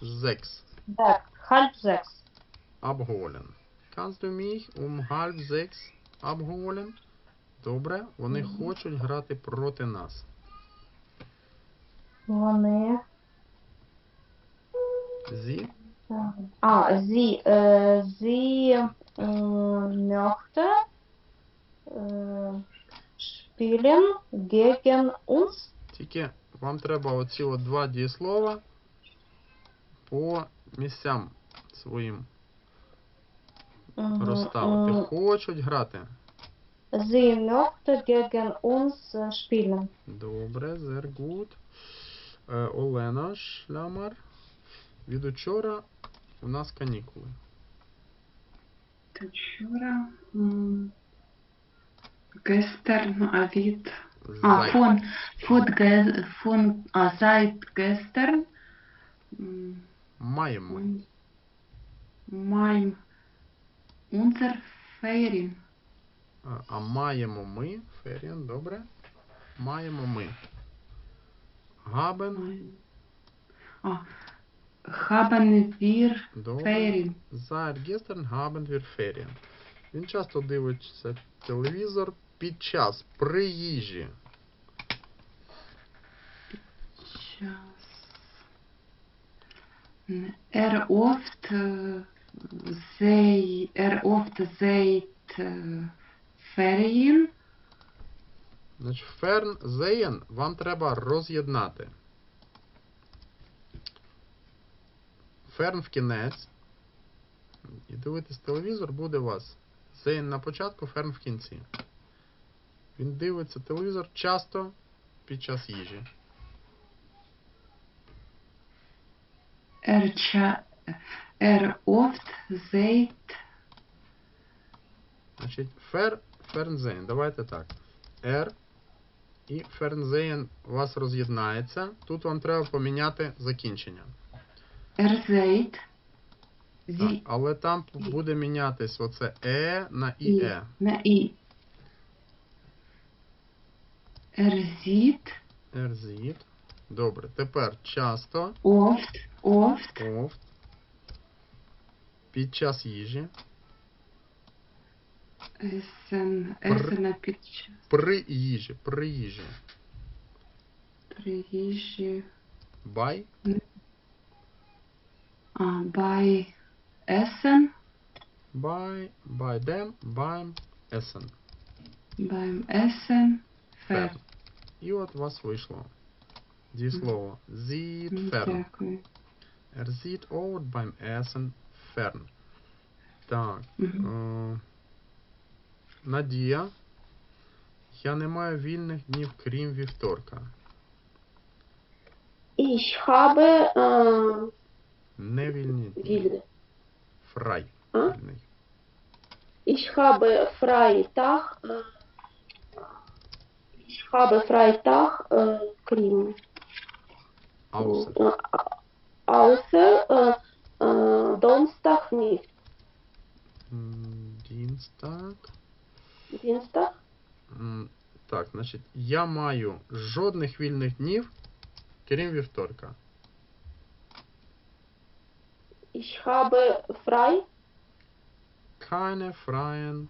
sechs sechs. Halb sechs. abholen. Kannst du mich um halb sechs abholen? Добре, вони хочуть грати проти нас. Вони. Sie А, sie, äh, sie äh, möchte äh, spielen gegen uns. Тільки вам треба оці от два дієслова по місцям своїм Мгм, розставити. м, Хочуть грати. Sie möchte gegen uns spielen. Добре, sehr gut. Е, Олена Шлямар. Від учора у нас канікули. Вчора. Gestern, а від. А, von, ge- von, а, seit gestern. Маємо. ми. Mein, unser Ferien. А, А маємо ми. Феріан, добре. Маємо ми. Габен. А, haben wir. Ferien. Seit gestern haben wir Ferien. Він часто дивиться телевізор під час приїжджі. Час. Er oft, sei, er oft seit Ferien. Значить, ферн зеєн вам треба роз'єднати. Ферн в кінець. І дивитись телевізор буде у вас. Зеєн на початку, ферн в кінці. Він дивиться телевізор часто під час їжі. Er, er oft seit Значить, фер, фернзейн. Давайте так. Р і фернзейн у вас роз'єднається. Тут вам треба поміняти закінчення. er seit Так, але там буде мінятись оце е на І. іе. на i. Er sieht Ерзіт. Добре. Тепер часто, oft, oft офт. Під час їжі. Пр- essen під час При їжі. При їжі. приїжджі. Бай. А, bei Essen, Бай. Бай дем. Байм. Есен. Essen, Ферн. Fer. І от у вас вийшло. Дієслово. Зіт ферн. Дякую. Er sieht out beim Essen fern. Так. Е, Надія. Я не маю вільних днів, крім вівторка. Ich habe äh, Невільні дні. wilde. Фрай. А? Вільний. Ich habe Freitag. Äh, ich habe Freitag äh, Krim. Аусер. Äh, außer äh, äh, Donnerstag nicht. Дінстаг. Dienstag. Так, значить, я маю жодних вільних днів, крім вівторка. Ich habe frei. Keine freien,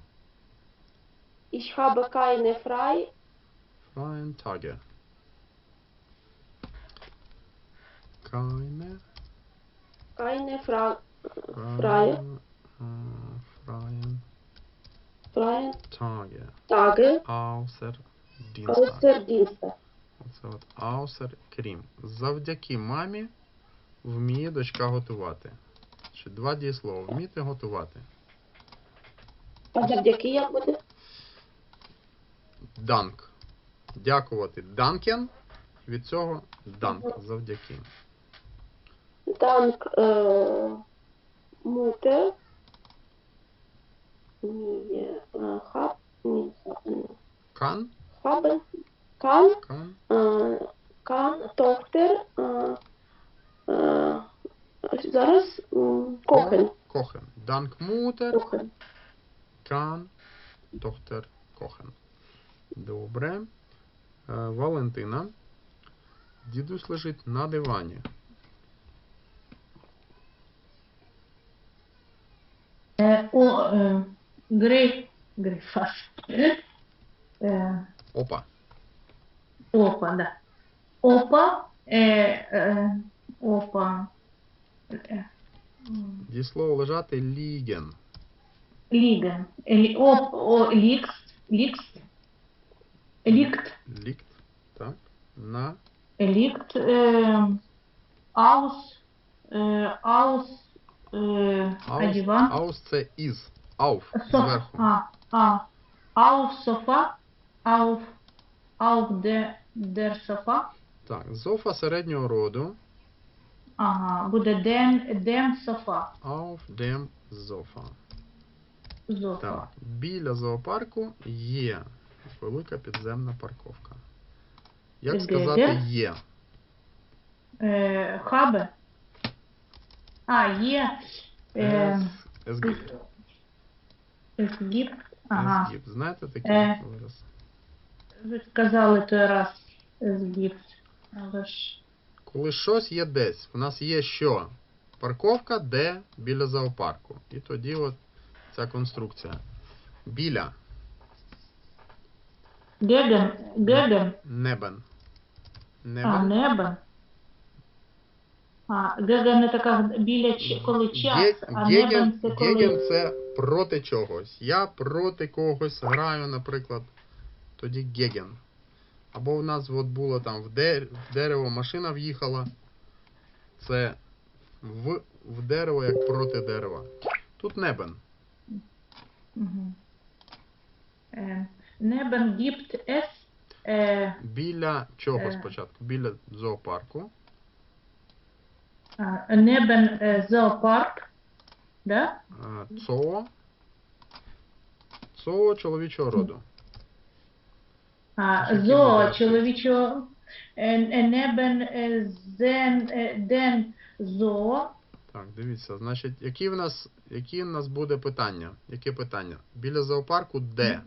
Ich habe keine frei. freien Tage. Keine Keine fra freien, freie, freien freie Tage. Tage Außer Dienstag. außer Dienstag. Оце от крім. Завдяки мамі вміє дочка готувати. Ще два дієслова. Вміти готувати. А завдяки як буде? Данк. Дякувати. Данкен. Від цього данк. Завдяки. Dank äh, Mutter mir äh, hab, nicht, äh, Кан. haben kann, Кан. äh, kann Tochter äh, äh, зараз м, kochen. Кохен. Данк мутер. kochen. Кан. Тохтер. Кохен. Добре. Е, Валентина. Дідусь лежить на дивані. е, гри, грифаш. Е, Опа. опа, да. Опа, е, е, опа, е, м, Дієслово лежати ліген. ліген, Лі- оп, о, лікс, лікс, лікт, Лікт. Так. На. лікт, е, аус, е, аус, Е, Аус, адіван. аус це із. Софа. Зверху. А, а. Auf Sofa. Auf, auf der, der Sofa. Так. Зофа середнього роду. Ага, буде dem, dem Sofa. Auf dem Sofa. Sofa. Так. Біля зоопарку є велика підземна парковка. Як сказати є? Е. А, є. Е, С- СГ. Ага. Езгіб. Знаєте такий Е. вираз? Ви сказали той раз es. Але ж. Коли щось є десь, у нас є що? Парковка, де біля зоопарку. І тоді от ця конструкція. Біля. Gegen, gegen. Небен. А, Небен. небо. А, геген це така біля, коли час, Ге- а Геген, небен це коли... геген це проти чогось. Я проти когось граю, наприклад, тоді геген. Або в нас от було там в, де, в дерево машина в'їхала. Це в, в дерево як проти дерева. Тут небен. Äh, neben gibt es äh, Біля чого Е. спочатку? Біля зоопарку. Neben äh, Zoopark, да? Е, Цоо. Цоо чоловічого роду. Які чоловічого, е, е, е, den, е, den Zoo, Так, дивіться, значить, які в нас, які в нас буде питання? Яке питання? Біля зоопарку де?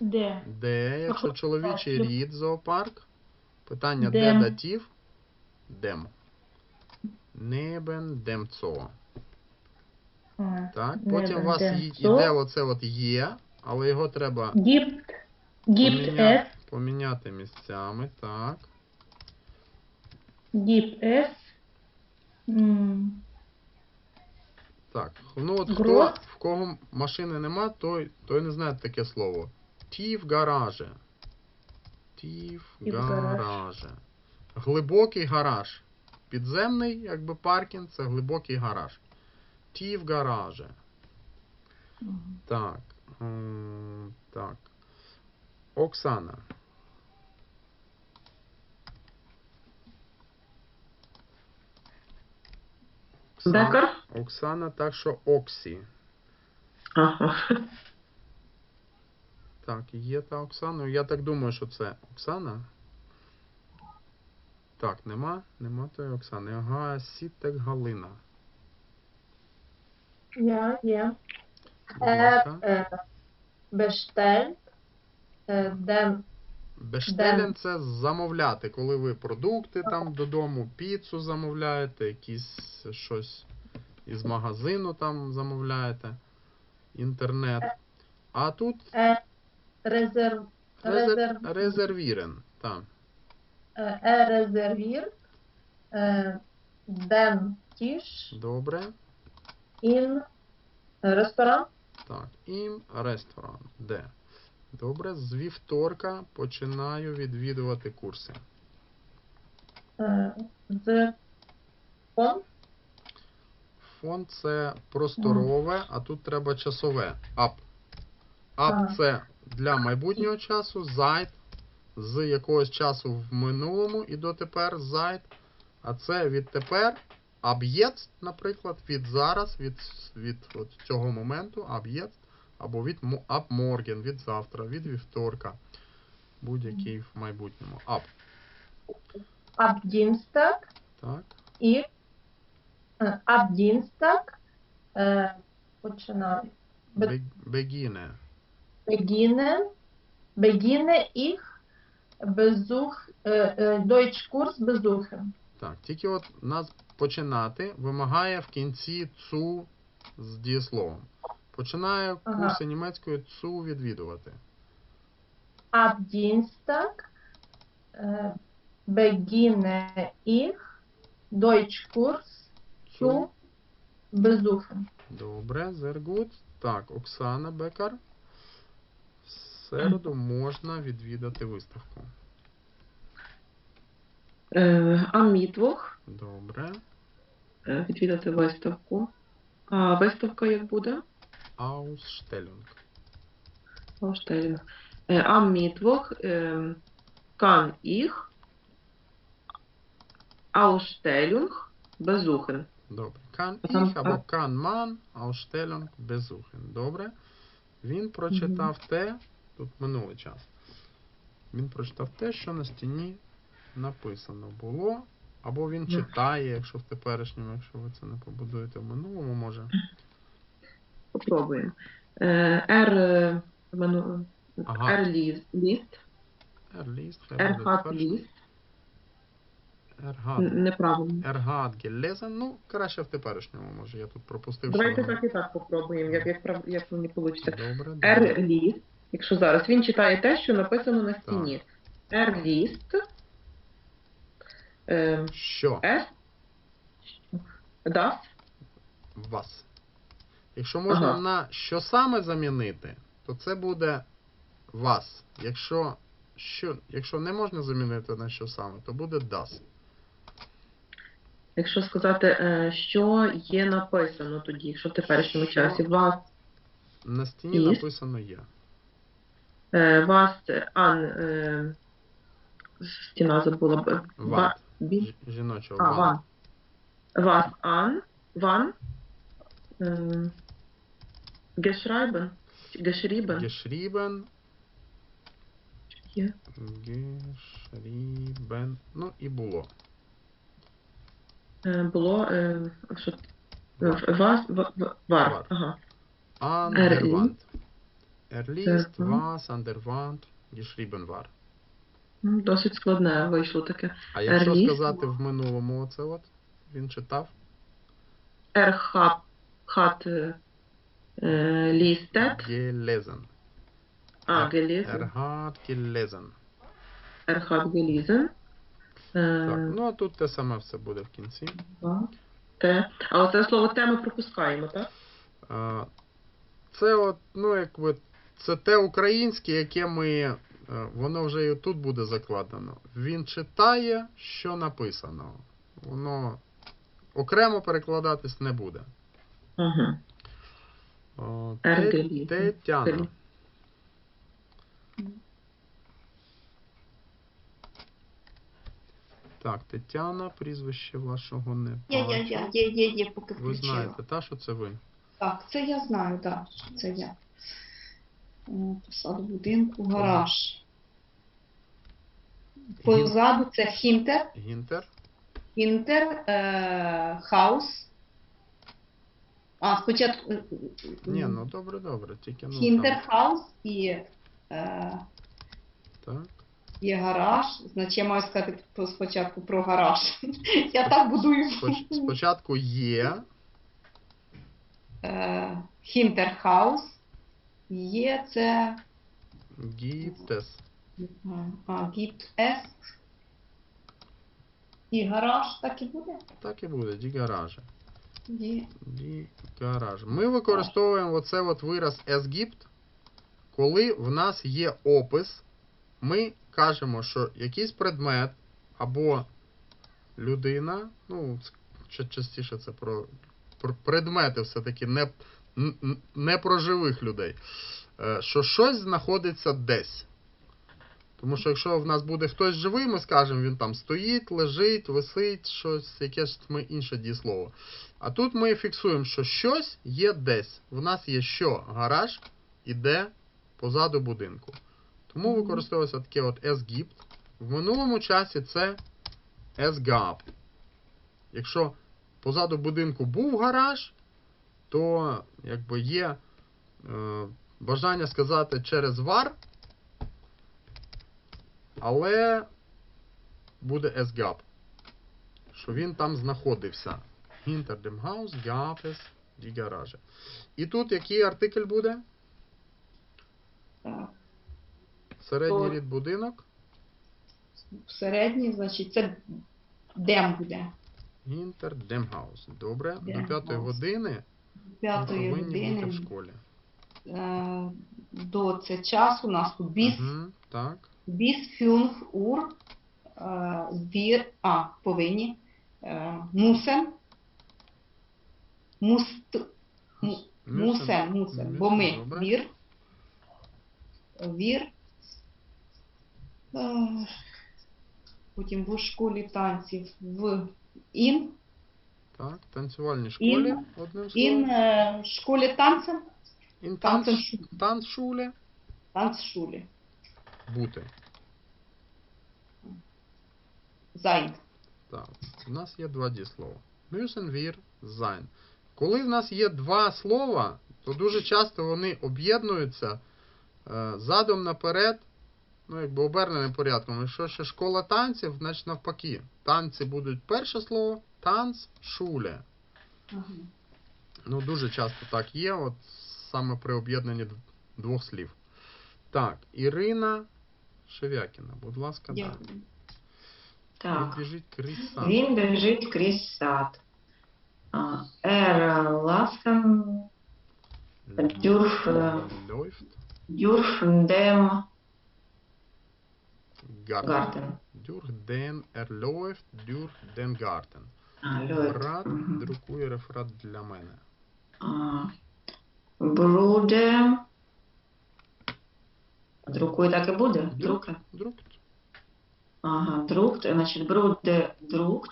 де? Де, якщо чоловічий рід зоопарк? Питання де датів? Дем. Небен дем цоо. А, Так, потім у вас іде оце от є, але його треба поміняти місцями. Так. gibt es, Так, ну от хто, в кого машини нема, той, той не знає таке слово. Ті в гараже. Ті в гараже. Глибокий гараж. Підземний, якби паркінг, це глибокий гараж. Ті в гараже. Так. Так. Оксана. Оксана, Оксана, так що Оксі. Ага. Так, є та Оксана. Я так думаю, що це Оксана. Так, нема? Нема тої Оксани. Ага, Сітек Галина. Ja, ja. Будь Е, ласка. е, bestellt, е, Бештелен це замовляти, коли ви продукти там додому, піцу замовляєте, якісь щось із магазину там замовляєте, інтернет. А тут е, резерв, резер... резервірен. Так. Е, резервір, е, Добре. in ресторан, Так, ім ресторан. Де? Добре, з вівторка починаю відвідувати курси. е, з фон, Фонд це просторове, а тут треба часове. Ап. Ап це для майбутнього часу, зайд з якогось часу в минулому і дотепер зайд. А це відтепер аб'єц, наприклад, від зараз, від, від от цього моменту, аб'єц, або від мо- ап від завтра, від вівторка. Будь-який в майбутньому. Ап. ab Dienstag Так. і е, ab Dienstag е, Бе- Бегіне. beginnen, beginne ich Besuch, äh, äh, Deutschkurs besuchen. Так, тільки от нас починати вимагає в кінці цу з дієсловом. Починає Ага. курси німецької ЦУ відвідувати. Ab Dienstag äh, beginne ich Deutschkurs zu besuchen. Добре, sehr gut. Так, Оксана Бекар. Середу можна відвідати виставку. Е, а Мітвох Добре. е, відвідати виставку. А виставка як буде? Ausstellung. Ausstellung. Am Mittwoch kann ich Ausstellung besuchen. Добре. Kann ich або kann man Ausstellung besuchen. Добре. Він прочитав те, тут минулий час. Він прочитав те, що на стіні написано було. Або він читає, якщо в теперішньому, якщо ви це не побудуєте в минулому, може. Попробуємо. R, ману- Ага. R list, list, liest, хай R буде hat перше. list. Er Н- hat, Неправильно. er hat. Ну, краще в теперішньому, може. Я тут пропустив. Давайте так і так попробуємо, як, як, як мені вийде. Добре, добре. Якщо зараз він читає те, що написано на стіні. List. Е, Що? S. Das. вас. Якщо можна Ага. на що саме замінити, то це буде вас. Якщо, що, якщо не можна замінити на що саме, то буде das. Якщо сказати, е, що є написано тоді, якщо в теперішньому Що? часі вас, На стіні Є. написано є. Е, вас ан, е, стіна забула б. Бі- Жіночого а, ван. Вас ан, ван, е, гешрайбен, гешрібен, є. Geschrieben. Ну і було. Було, що, вас, вар, ага. An Er liest. Er Mhm. was an der Wand geschrieben war. М, Досить складне вийшло таке. А якщо liest. сказати в минулому оце от, він читав, Er hat, hat е, listet, gelesen. а, Er gelesen. hat gelesen. Er hat gelesen. Е, Так, ну а тут те саме все буде в кінці. Те. А оце слово те ми пропускаємо, так? Це от, ну якби, це те українське, яке ми, е, воно вже і тут буде закладено. Він читає, що написано. Воно окремо перекладатись не буде. Угу. О, Те- Тетяна. Так, Тетяна, прізвище вашого не Я, я, я, є, є, є, поки Ви знаєте, та, що це ви? Так, це я знаю, так, що це я. Посаду будинку, гараж. Позаду це хінтер, Гінтер. хінтер, е, хаус. А, спочатку е, Ні, ну добре, добре. Тільки ну. хінтер, там, хаус і е, так. є гараж. Значить, я маю сказати про- спочатку про гараж. Я так будую. Споч- Спочатку є. Е, хінтер, хаус. Є це Гіптес. А, гіпт С. І гараж так і буде? Так і буде, ді гаражі. Ді. Ді гараж. Ми використовуємо оце от вираз esgibt, коли в нас є опис, ми кажемо, що якийсь предмет або людина, ну, частіше це про, про предмети все-таки, не, не про живих людей, е, що щось знаходиться десь. Тому що якщо в нас буде хтось живий, ми скажемо, він там стоїть, лежить, висить, щось, якесь ми інше дієслово. А тут ми фіксуємо, що щось є десь. В нас є що? Гараж іде позаду будинку. Тому використовується таке от esgibt. В минулому часі це esgab. Якщо позаду будинку був гараж, то якби є е, бажання сказати через var, але буде esgab. Що він там знаходився. Hinter dem Haus gab es die Garage. І тут який артикль буде? Середній рід будинок. Середній, значить, це дем буде. Інтер Демгаус. Добре. До Демгаус. п'ятої години П'ятої бути в години школі. е, до це часу у нас тут біс, Угу, так. біс фюнф ур, е, вір, а, повинні, е, мусен, муст, му- мусен, мусен, бо ми вір, вір, потім в школі танців в ін, Так, танцювальній школі, одним ін словом. е, школі танцем, танц- танцшуле танцшулі, бути. зайн. Так, у нас є два дієслова. Müssen wir sein. Коли в нас є два слова, то дуже часто вони об'єднуються е, задом наперед, ну, якби оберненим порядком. Якщо ще школа танців, значить навпаки. Танці будуть перше слово, танц, шуле. Ну, дуже часто так є, от саме при об'єднанні дв- двох слів. Так, Ірина Шевякіна, будь ласка, далі. Дякую. Так. Біжить крізь сад. Він біжить крізь сад. А, Er lassen durch, е, Läuft durch den Garten. Garten. Durch den er läuft durch den Garten. А, läuft. Брат Мгм. друкує реферат для мене. А, Буде. Друкує так і буде? Друке. Друкт. Ага, друкт, значить, буде друкт.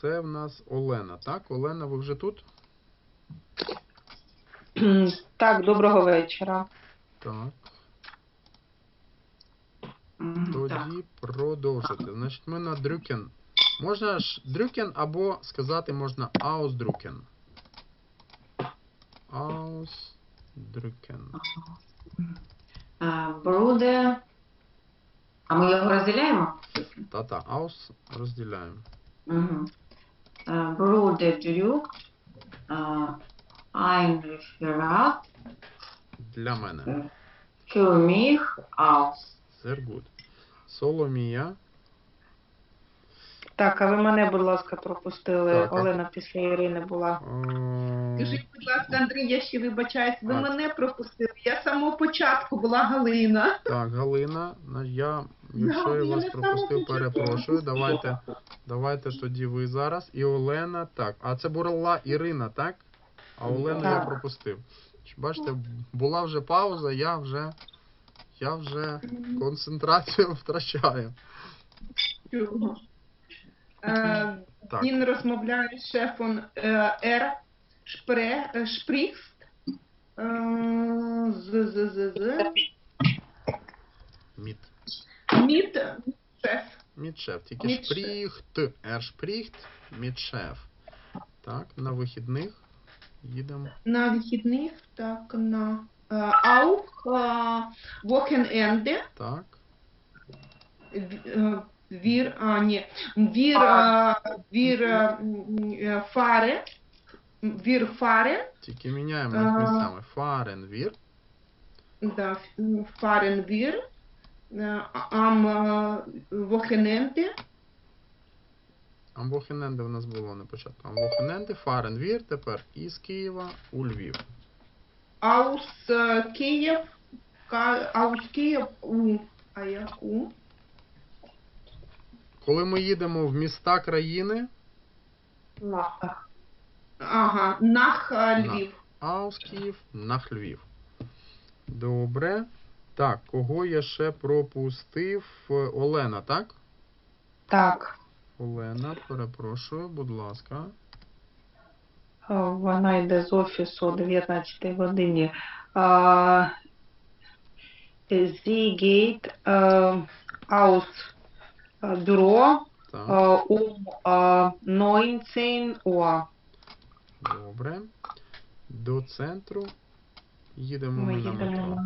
Це в нас Олена. Так, Олена, ви вже тут? Так, доброго вечора. Так. м, так. Тоді продовжити. Значить, ми на дрюкен. Можна ж дрюкен або сказати можна ausdrucken. Ausdrucken. А, Буде. А ми його розділяємо? Та-та, aus розділяємо. Угу. Буде друкт. Ein Referat Для мене. für mich aus. Sehr good. Соломія. Так, а ви мене, будь ласка, пропустили. Так, а- Олена після Ірини була. Скажіть, будь ласка, Андрій, я ще вибачаюсь, ви Так. мене пропустили. Я з самого початку була Галина. Так, Галина, на- я, якщо я я вас не пропустив, перепрошую. Давайте, давайте тоді ви зараз. І Олена, так. А це була Ірина, так? А Олену я Так. пропустив. Чи Бачите, була вже пауза, я вже, я вже концентрацію втрачаю. Чого? Е, Так, Він розмовляє з шефом е, Р. Шпре, е, Шпріхст. Е, З, з, з, з. мід. Мід шеф. Мідшеф. Тільки Мідшеф. шпріхт, ер шпріхт, мідшеф. Так, на вихідних їдемо. На вихідних, так, на е, Аух, Вокененде. Так. Вір, а, ні, вір, е, вір е, м, е, фаре, вір фаре, Тільки міняємо їх А. місцями. Фаренвір. да, фарен вір, е, ам е, Амбохененде в нас було на початку. Амбохененде, Фаренвір, тепер із Києва у Львів. Äh, Kiew, Ka- aus Kiew у, а як у? Коли ми їдемо в міста країни, Нах. Ага, nach äh, Львів. Аус Київ, нах Львів. Добре. Так, кого я ще пропустив? Е, Олена, так? Так. Олена, перепрошую, будь ласка. Е, Вона йде з офісу о 19 годині. А, Sie у äh, Так, äh, um äh, 19 Uhr. добре. До центру їдемо Ми ми на метро.